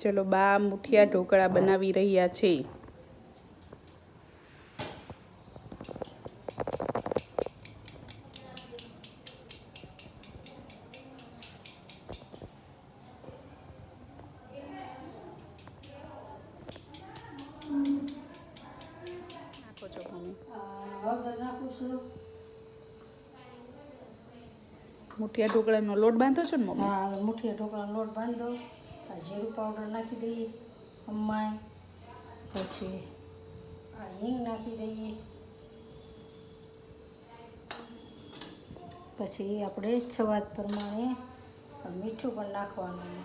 ચલો બા મુઠિયા ઢોકળા બનાવી રહ્યા છે. મુઠિયા ઢોકળાનો લોટ બાંધો છો ને મમ્મી? હા, મુઠિયા ઢોકળાનો લોટ બાંધો. આ જીરું પાવડર નાખી દઈએ અમાય પછી આ હિંગ નાખી દઈએ. પછી આપણે છવાદ પ્રમાણે મીઠું પણ નાખવાનું.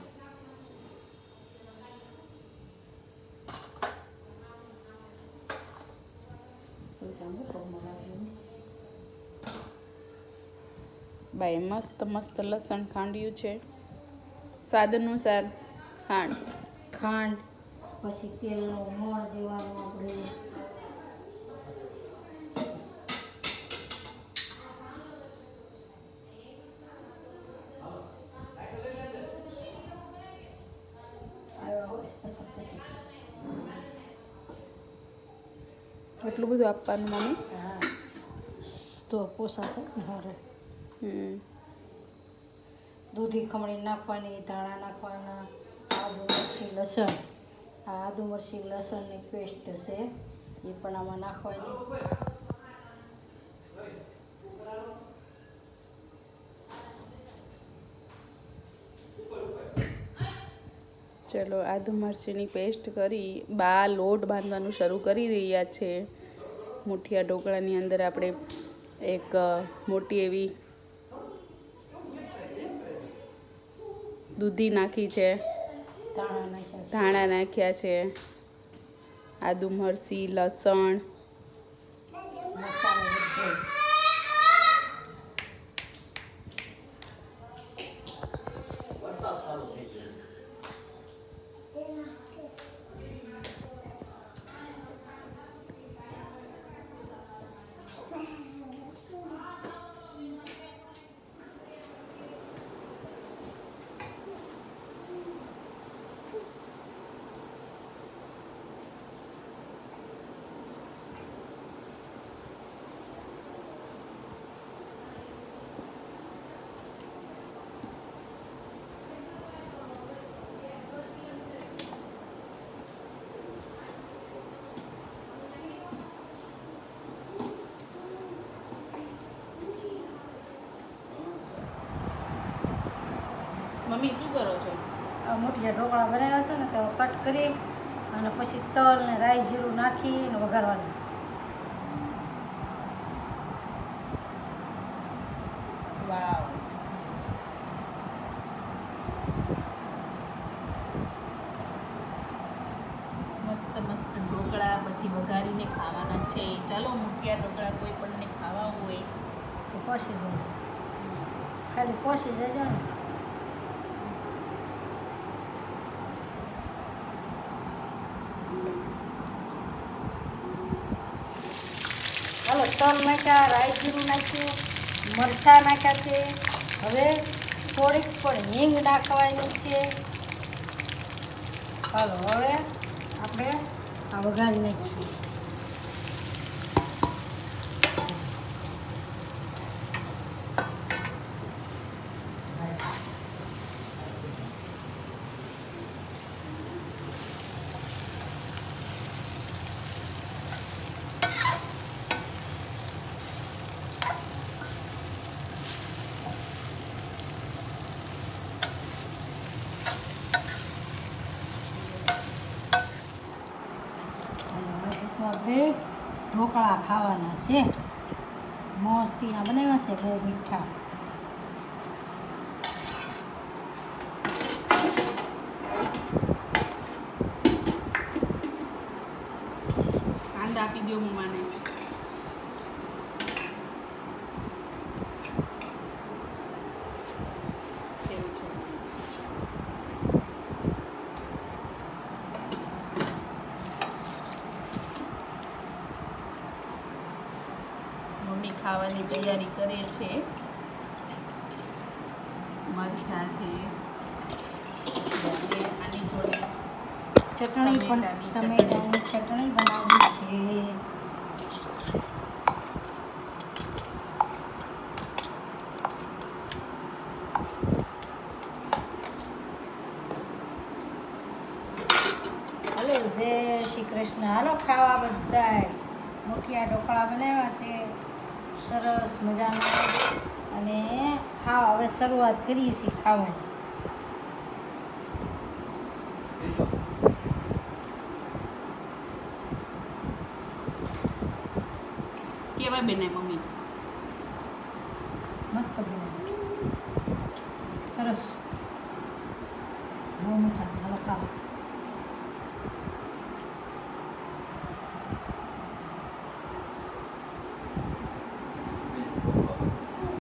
બાય, મસ્ત મસ્ત લસણ ખાંડ્યું છે. સ્વાદ અનુસાર ખાંડ. ખાંડ પછી તેલનું મોણ દેવાનું આપણે. એટલું બધું આપવાનું મમ્મી? હા. તો પોસાક હારે. દૂધી ખમણી નાખવાની ધાણા નાખવાના. આદુ લસણ. આ આદુ લસણની પેસ્ટ છે, એ પણ આમાં નાખવાની. ચલો આદુ મરચીની પેસ્ટ કરી, બા લોટ બાંધવાનું શરૂ કરી રહ્યા છે. મુઠિયા ઢોકળાની અંદર આપણે એક મોટી એવી દૂધી નાખી છે. ધાણા નાખ્યા છે. આદુ મરચી લસણ. મમ્મી શું કરો છો? મોટિયા ઢોકળા બનાવ્યા છે ને તો કટ કરી અને પછી તલ ને રાઈ જીરું નાખી ને વઘારવાનું. વાવ. મસ્ત મસ્ત ઢોકળા પછી વઘારીને ખાવાના છે. ચાલો મુઠિયા ઢોકળા કોઈ પણને ખાવા હોય. તો પોસી જાય ખાલી પોસી જજો ને. તલ નાખ્યા રાઈ જીરું નાખ્યું, મરચાં નાખ્યા છે. હવે થોડીક પણ હિંગ નાખવાની છે. ચાલો હવે આપણે આ વઘારી નાખીએ અને આપણે ઢોકળા ખાવાના છે. મોતીના બનાવ્યા છે બહુ મીઠા. કાંદા આપી દો મને છે મમ્મી ખાવાની તૈયારી કરે છે. મરચાં છે આની જોડે ચટણી પણ ટમેટાની ચટણી. બનાવવી છે. હલો જય શ્રી કૃષ્ણ. હાલો ખાવા બધાય. મોટિયા ઢોકળા બનાવ્યા છે. સરસ મજાનું. અને ખાવા હવે શરૂઆત કરીએ છીએ ખાવાની. કેવા બેને મમ્મી? મસ્ત બનાવ્યું સરસ. બહુ મીઠા છે હાલો ખાવા